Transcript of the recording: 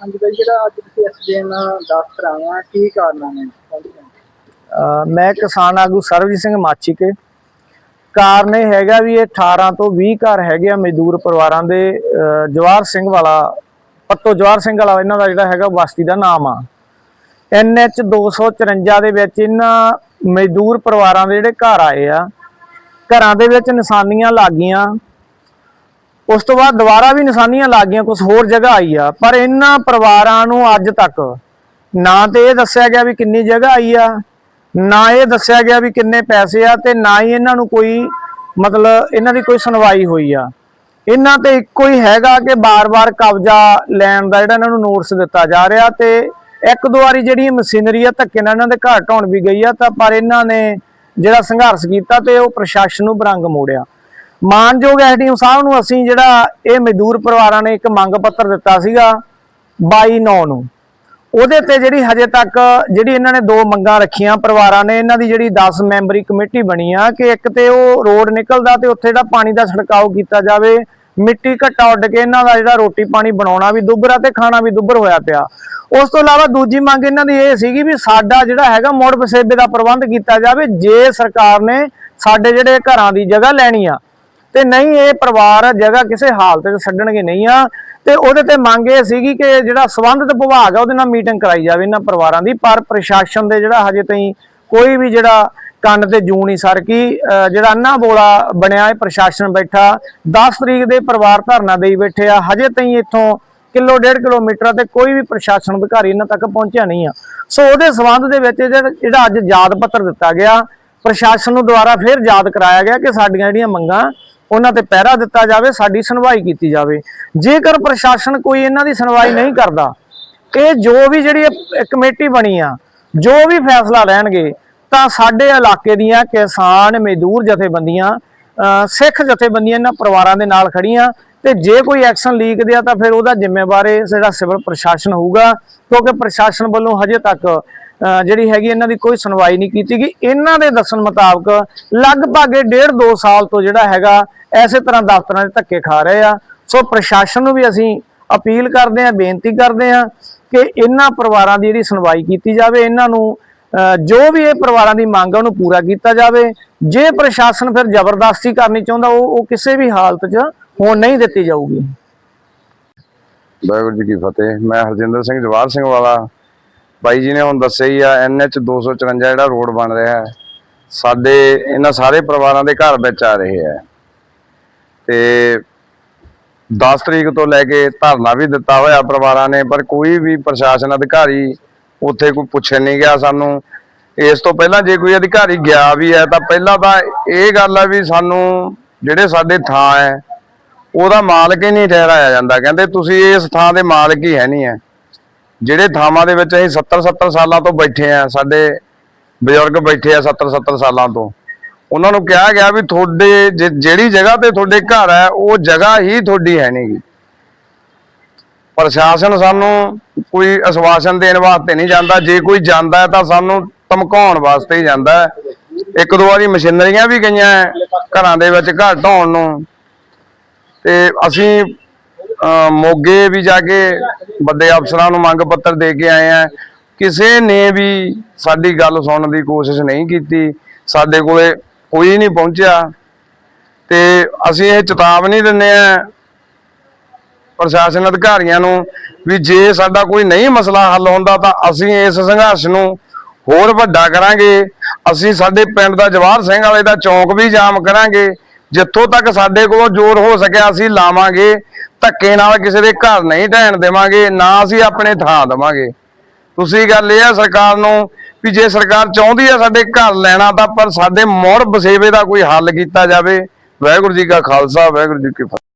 ਹਾਂਜੀ ਬਾਈ, ਜਿਹੜਾ ਅੱਜ ਤੁਸੀਂ ਐਸਡੀਐਮ ਦਫ਼ਤਰ ਆਇਆ ਕੀ ਕਾਰਨਾਂ ਨੇ? ਮੈਂ ਕਿਸਾਨ ਆਗੂ ਸਰਬਜੀਤ ਸਿੰਘ ਮਾਚੀਕੇ। ਕਾਰਨ ਇਹ ਹੈਗਾ ਵੀ ਇਹ 18 ਤੋਂ 20 ਘਰ ਹੈਗੇ ਆ ਮਜ਼ਦੂਰ ਪਰਿਵਾਰਾਂ ਦੇ। ਅਹ ਜਵਾਹਰ ਸਿੰਘ ਵਾਲਾ, ਪੱਤੋ ਜਵਾਹਰ ਸਿੰਘ ਵਾਲਾ, ਇਹਨਾਂ ਦਾ ਜਿਹੜਾ ਹੈਗਾ ਬਸਤੀ ਦਾ ਨਾਮ ਆ। ਐਨਐਚ 254 ਦੇ ਵਿੱਚ ਇਹਨਾਂ ਮਜ਼ਦੂਰ ਪਰਿਵਾਰਾਂ ਦੇ ਜਿਹੜੇ ਘਰ ਆਏ ਆ। ਘਰਾਂ ਦੇ ਵਿੱਚ ਨਿਸ਼ਾਨੀਆਂ ਲੱਗੀਆਂ ਉਸ ਤੋਂ ਬਾਅਦ ਦੁਬਾਰਾ ਵੀ ਨਿਸ਼ਾਨੀਆਂ ਲੱਗੀਆਂ ਕੁਝ ਹੋਰ ਜਗ੍ਹਾ ਆਈ ਆ। ਪਰ ਇਹਨਾਂ ਪਰਿਵਾਰਾਂ ਨੂੰ ਅੱਜ ਤੱਕ ਨਾ ਤੇ ਇਹ ਦੱਸਿਆ ਗਿਆ ਵੀ ਕਿੰਨੀ ਜਗ੍ਹਾ ਆਈ ਆ, ਨਾ ਇਹ ਦੱਸਿਆ ਗਿਆ ਵੀ ਕਿੰਨੇ ਪੈਸੇ ਆ ਤੇ ਨਾ ਹੀ ਇਹਨਾਂ ਨੂੰ ਕੋਈ ਮਤਲਬ ਇਹਨਾਂ ਦੀ ਕੋਈ ਸੁਣਵਾਈ ਹੋਈ ਆ। ਇਹਨਾਂ ਤੇ ਇੱਕੋ ਹੀ ਹੈਗਾ ਕਿ ਬਾਰ-ਬਾਰ ਕਬਜ਼ਾ ਲੈਣ ਦਾ ਜਿਹੜਾ ਇਹਨਾਂ ਨੂੰ ਨੋਟਿਸ ਦਿੱਤਾ ਜਾ ਰਿਹਾ ਤੇ ਇੱਕ ਦੋ ਵਾਰੀ ਜਿਹੜੀ ਮਸ਼ੀਨਰੀ ਆ ਧੱਕੇ ਨਾਲ ਇਹਨਾਂ ਦੇ ਘਰ ਢਾਉਣ ਵੀ ਗਈ ਆ ਤਾਂ ਪਰ ਇਹਨਾਂ ਨੇ ਜਿਹੜਾ ਸੰਘਰਸ਼ ਕੀਤਾ ਤੇ ਉਹ ਪ੍ਰਸ਼ਾਸਨ ਨੂੰ ਬਰੰਗ ਮੋੜਿਆ। ਮਾਨਯੋਗ ਐਸਡੀਐਮ ਸਾਹਿਬ ਨੂੰ ਅਸੀਂ ਜਿਹੜਾ ਇਹ ਮਜ਼ਦੂਰ ਪਰਿਵਾਰਾਂ ਨੇ ਇੱਕ ਮੰਗ ਪੱਤਰ ਦਿੱਤਾ ਸੀਗਾ 22 9 ਨੂੰ। ਉਹਦੇ ਤੇ ਜਿਹੜੀ ਹਜੇ ਤੱਕ ਜਿਹੜੀ ਇਹਨਾਂ ਨੇ ਦੋ ਮੰਗਾਂ ਰੱਖੀਆਂ ਪਰਿਵਾਰਾਂ ਨੇ, ਇਹਨਾਂ ਦੀ ਜਿਹੜੀ 10 ਮੈਂਬਰੀ ਕਮੇਟੀ ਬਣੀ ਆ ਕਿ ਇੱਕ ਤੇ ਉਹ ਰੋਡ ਨਿਕਲਦਾ ਤੇ ਉੱਥੇ ਜਿਹੜਾ ਪਾਣੀ ਦਾ ਛਿੜਕਾਓ ਕੀਤਾ ਜਾਵੇ, ਮਿੱਟੀ ਘੱਟਾ ਉੱਡ ਕੇ ਇਹਨਾਂ ਦਾ ਜਿਹੜਾ ਰੋਟੀ ਪਾਣੀ ਬਣਾਉਣਾ ਵੀ ਦੁੱਬਰਾ ਤੇ ਖਾਣਾ ਵੀ ਦੁੱਬਰ ਹੋਇਆ ਪਿਆ। ਉਸ ਤੋਂ ਇਲਾਵਾ ਦੂਜੀ ਮੰਗ ਇਹਨਾਂ ਦੀ ਇਹ ਸੀਗੀ ਵੀ ਸਾਡਾ ਜਿਹੜਾ ਹੈਗਾ ਮੋੜ ਵਸੇਬੇ ਦਾ ਪ੍ਰਬੰਧ ਕੀਤਾ ਜਾਵੇ, ਜੇ ਸਰਕਾਰ ਨੇ ਸਾਡੇ ਜਿਹੜੇ ਘਰਾਂ ਦੀ ਜਗ੍ਹਾ ਲੈਣੀ ਆ ਤੇ ਨਹੀਂ, ਇਹ ਪਰਿਵਾਰ ਜਗ੍ਹਾ ਕਿਸੇ ਹਾਲਤ 'ਚ ਛੱਡਣਗੇ ਨਹੀਂ ਆ। ਤੇ ਉਹਦੇ ਤੇ ਮੰਗ ਇਹ ਸੀਗੀ ਕਿ ਜਿਹੜਾ ਸੰਬੰਧਿਤ ਵਿਭਾਗ ਆ, ਉਹਦੇ ਨਾਲ ਮੀਟਿੰਗ ਕਰਾਈ ਜਾਵੇ ਇਹਨਾਂ ਪਰਿਵਾਰਾਂ ਦੀ। ਪਰ ਪ੍ਰਸ਼ਾਸਨ ਦੇ ਜਿਹੜਾ ਹਜੇ ਤਾਈਂ ਕੋਈ ਵੀ ਜਿਹੜਾ ਕੰਨ ਤੇ ਜੂ ਨਹੀਂ ਸਰਕੀ ਅਹ ਜਿਹੜਾ ਅੰਨਾ ਬੋਲਾ ਬਣਿਆ, ਇਹ ਪ੍ਰਸ਼ਾਸਨ ਬੈਠਾ। 10 ਤਰੀਕ ਦੇ ਪਰਿਵਾਰ ਧਰਨਾ ਦੇਈ ਬੈਠੇ ਆ। ਹਜੇ ਤਾਈਂ ਇੱਥੋਂ ਕਿਲੋ, ਡੇਢ ਕਿਲੋਮੀਟਰ ਤੇ ਕੋਈ ਵੀ ਪ੍ਰਸ਼ਾਸਨ ਅਧਿਕਾਰੀ ਇਹਨਾਂ ਤੱਕ ਪਹੁੰਚਿਆ ਨਹੀਂ ਆ। ਸੋ ਉਹਦੇ ਸੰਬੰਧ ਦੇ ਵਿੱਚ ਜਿਹੜਾ ਜਿਹੜਾ ਅੱਜ ਯਾਦ ਪੱਤਰ ਦਿੱਤਾ ਗਿਆ, ਪ੍ਰਸ਼ਾਸਨ ਨੂੰ ਦੁਆਰਾ ਫਿਰ ਯਾਦ ਕਰਾਇਆ ਗਿਆ ਕਿ ਸਾਡੀਆਂ ਜਿਹੜੀਆਂ ਮੰਗਾਂ ਉਹਨਾਂ ਤੇ ਪਹਿਰਾ ਦਿੱਤਾ ਜਾਵੇ, ਸਾਡੀ ਸੁਣਵਾਈ ਕੀਤੀ ਜਾਵੇ। ਜੇਕਰ ਪ੍ਰਸ਼ਾਸਨ ਕੋਈ ਇਹਨਾਂ ਦੀ ਸੁਣਵਾਈ ਨਹੀਂ ਕਰਦਾ, ਇਹ ਜੋ ਵੀ ਜਿਹੜੀ ਕਮੇਟੀ ਬਣੀ ਆ, ਜੋ ਵੀ ਫੈਸਲਾ ਲੈਣਗੇ, ਤਾਂ ਸਾਡੇ ਇਲਾਕੇ ਦੀਆਂ ਕਿਸਾਨ ਮਜ਼ਦੂਰ ਜਥੇਬੰਦੀਆਂ ਸਿੱਖ ਜਥੇਬੰਦੀਆਂ ਇਹਨਾਂ ਪਰਿਵਾਰਾਂ ਦੇ ਨਾਲ ਖੜੀਆਂ ਤੇ ਜੇ ਕੋਈ ਐਕਸ਼ਨ ਲੀਕਦੇ ਆ ਤਾਂ ਫਿਰ ਉਹਦਾ ਜ਼ਿੰਮੇਵਾਰ ਜਿਹੜਾ ਸਿਵਲ ਪ੍ਰਸ਼ਾਸਨ ਹੋਊਗਾ, ਕਿਉਂਕਿ ਪ੍ਰਸ਼ਾਸਨ ਵੱਲੋਂ ਹਜੇ ਤੱਕ ਜਿਹੜੀ ਹੈਗੀ ਇਹਨਾਂ ਦੀ ਕੋਈ ਸੁਣਵਾਈ ਨਹੀਂ ਕੀਤੀ ਗਈ। ਇਹਨਾਂ ਦੇ ਦੱਸਣ ਮੁਤਾਬਕ ਲਗਭਗ ਇਹ ਡੇਢ ਦੋ ਸਾਲ ਤੋਂ ਜਿਹੜਾ ਹੈਗਾ ਐਸੇ ਤਰ੍ਹਾਂ ਦਫ਼ਤਰਾਂ ਦੇ ਧੱਕੇ ਖਾ ਰਹੇ ਆ। ਸੋ ਪ੍ਰਸ਼ਾਸਨ ਨੂੰ ਵੀ ਅਸੀਂ ਅਪੀਲ ਕਰਦੇ ਆ ਬੇਨਤੀ ਕਰਦੇ ਆ ਕਿ ਇਹਨਾਂ ਪਰਿਵਾਰਾਂ ਦੀ ਜਿਹੜੀ ਸੁਣਵਾਈ ਕੀਤੀ ਜਾਵੇ, ਇਹਨਾਂ ਨੂੰ ਜੋ ਵੀ ਇਹ ਪਰਿਵਾਰਾਂ ਦੀ ਮੰਗ ਆ, ਉਹਨੂੰ ਪੂਰਾ ਕੀਤਾ ਜਾਵੇ। ਜੇ ਪ੍ਰਸ਼ਾਸਨ ਫਿਰ ਜ਼ਬਰਦਸਤੀ ਕਰਨੀ ਚਾਹੁੰਦਾ, ਉਹ ਉਹ ਕਿਸੇ ਵੀ ਹਾਲਤ 'ਚ ਹੋਣ ਨਹੀਂ ਦਿੱਤੀ ਜਾਊਗੀ। ਵਾਹਿਗੁਰੂ ਜੀ ਕੀ ਫਤਿਹ। ਮੈਂ ਹਰਜਿੰਦਰ ਸਿੰਘ ਜਵਾਹਰ ਸਿੰਘ ਵਾਲਾ। ਬਾਈ ਜੀ ਨੇ ਹੁਣ ਦੱਸਿਆ ਹੀ ਆ ਐਨਐਚ 254 ਜਿਹੜਾ ਰੋਡ ਬਣ ਰਿਹਾ ਸਾਡੇ, ਇਹਨਾਂ ਸਾਰੇ ਪਰਿਵਾਰਾਂ ਦੇ ਘਰ ਵਿੱਚ ਆ ਰਹੇ ਹੈ। ਤੇ 10 ਤਰੀਕ ਤੋਂ ਲੈ ਕੇ ਧਰਨਾ ਵੀ ਦਿੱਤਾ ਹੋਇਆ ਪਰਿਵਾਰਾਂ ਨੇ, ਪਰ ਕੋਈ ਵੀ ਪ੍ਰਸ਼ਾਸਨ ਅਧਿਕਾਰੀ ਉੱਥੇ ਕੋਈ ਪੁੱਛਣ ਨਹੀਂ ਗਿਆ ਸਾਨੂੰ। ਇਸ ਤੋਂ ਪਹਿਲਾਂ ਜੇ ਕੋਈ ਅਧਿਕਾਰੀ ਗਿਆ ਵੀ ਹੈ, ਤਾਂ ਪਹਿਲਾਂ ਤਾਂ ਇਹ ਗੱਲ ਹੈ ਵੀ ਸਾਨੂੰ ਜਿਹੜੇ ਸਾਡੇ ਥਾਂ ਹੈ, ਉਹਦਾ ਮਾਲਕ ਹੀ ਨਹੀਂ ਠਹਿਰਾਇਆ ਜਾਂਦਾ। ਕਹਿੰਦੇ ਤੁਸੀਂ ਇਸ ਥਾਂ ਦੇ ਮਾਲਕ ਹੀ ਹੈ ਨਹੀਂ ਹੈ। ਜਿਹੜੇ ਥਾਵਾਂ ਦੇ ਵਿੱਚ ਅਸੀਂ 70 70 ਸਾਲਾਂ ਤੋਂ ਬੈਠੇ ਆ ਸਾਡੇ ਬਜ਼ੁਰਗ ਬੈਠੇ ਆ 70 70 ਸਾਲਾਂ ਤੋਂ। ਉਹਨਾਂ ਨੂੰ ਕਿਹਾ ਗਿਆ ਵੀ ਤੁਹਾਡੇ ਜਿਹੜੀ ਜਗ੍ਹਾ ਤੇ ਤੁਹਾਡੇ ਘਰ ਹੈ, ਉਹ ਜਗ੍ਹਾ ਹੀ ਤੁਹਾਡੀ ਹੈ ਨਹੀਂਗੀ ਪ੍ਰਸ਼ਾਸਨ ਸਾਨੂੰ ਕੋਈ ਅਸਵਾਸਨ ਦੇਣ ਵਾਸਤੇ ਨਹੀਂ ਜਾਂਦਾ। ਜੇ ਕੋਈ ਜਾਂਦਾ ਤਾਂ ਸਾਨੂੰ ਧਮਕਾਉਣ ਵਾਸਤੇ ਹੀ ਜਾਂਦਾ ਇੱਕ ਦੋ ਵਾਰੀ ਮਸ਼ੀਨਰੀਆਂ ਵੀ ਗਈਆਂ ਘਰਾਂ ਦੇ ਵਿੱਚ ਘਰ ਢਾਉਣ ਨੂੰ। ਤੇ ਅਸੀਂ ਮੋਗੇ ਵੀ ਜਾ ਕੇ ਵੱਡੇ ਅਫਸਰਾਂ ਨੂੰ ਮੰਗ ਪੱਤਰ ਦੇ ਕੇ ਆਏ ਆ ਕਿਸੇ ਨੇ ਵੀ ਸਾਡੀ ਗੱਲ ਸੁਣਨ ਦੀ ਕੋਸ਼ਿਸ਼ ਨਹੀਂ ਕੀਤੀ। ਸਾਡੇ ਕੋਲੇ ਕੋਈ ਨਹੀਂ ਪਹੁੰਚਿਆ। ਤੇ ਅਸੀਂ ਇਹ ਚੇਤਾਵਨੀ ਦਿੰਦੇ ਆ ਪ੍ਰਸ਼ਾਸਨ ਅਧਿਕਾਰੀਆਂ ਨੂੰ ਵੀ ਜੇ ਸਾਡਾ ਕੋਈ ਨਹੀਂ ਮਸਲਾ ਹੱਲ ਹੁੰਦਾ ਤਾਂ ਅਸੀਂ ਇਸ ਸੰਘਰਸ਼ ਨੂੰ ਹੋਰ ਵੱਡਾ ਕਰਾਂਗੇ। ਅਸੀਂ ਸਾਡੇ ਪਿੰਡ ਦਾ ਜਵਾਹਰ ਸਿੰਘ ਵਾਲੇ ਦਾ ਚੌਂਕ ਵੀ ਜਾਮ ਕਰਾਂਗੇ। ਜਿੱਥੋਂ ਤੱਕ ਸਾਡੇ ਕੋਲੋਂ ਜ਼ੋਰ ਹੋ ਸਕਿਆ ਅਸੀਂ ਲਾਵਾਂਗੇ। ਧੱਕੇ ਨਾਲ ਕਿਸੇ ਦੇ ਘਰ ਨਹੀਂ ਢਹਿਣ ਦੇਵਾਂਗੇ, ਨਾ ਅਸੀਂ ਆਪਣੇ ਥਾਂ ਦੇਵਾਂਗੇ। ਤੁਸੀਂ ਗੱਲ ਇਹ ਆ ਸਰਕਾਰ ਨੂੰ ਵੀ ਜੇ ਸਰਕਾਰ ਚਾਹੁੰਦੀ ਆ ਸਾਡੇ ਘਰ ਲੈਣਾ ਤਾਂ ਪਰ ਸਾਡੇ ਮੋੜ ਬਸੇਵੇ ਦਾ ਕੋਈ ਹੱਲ ਕੀਤਾ ਜਾਵੇ। ਵਾਹਿਗੁਰੂ ਜੀ ਕਾ ਖਾਲਸਾ, ਵਾਹਿਗੁਰੂ ਜੀ ਕੀ ਫਤਿਹ।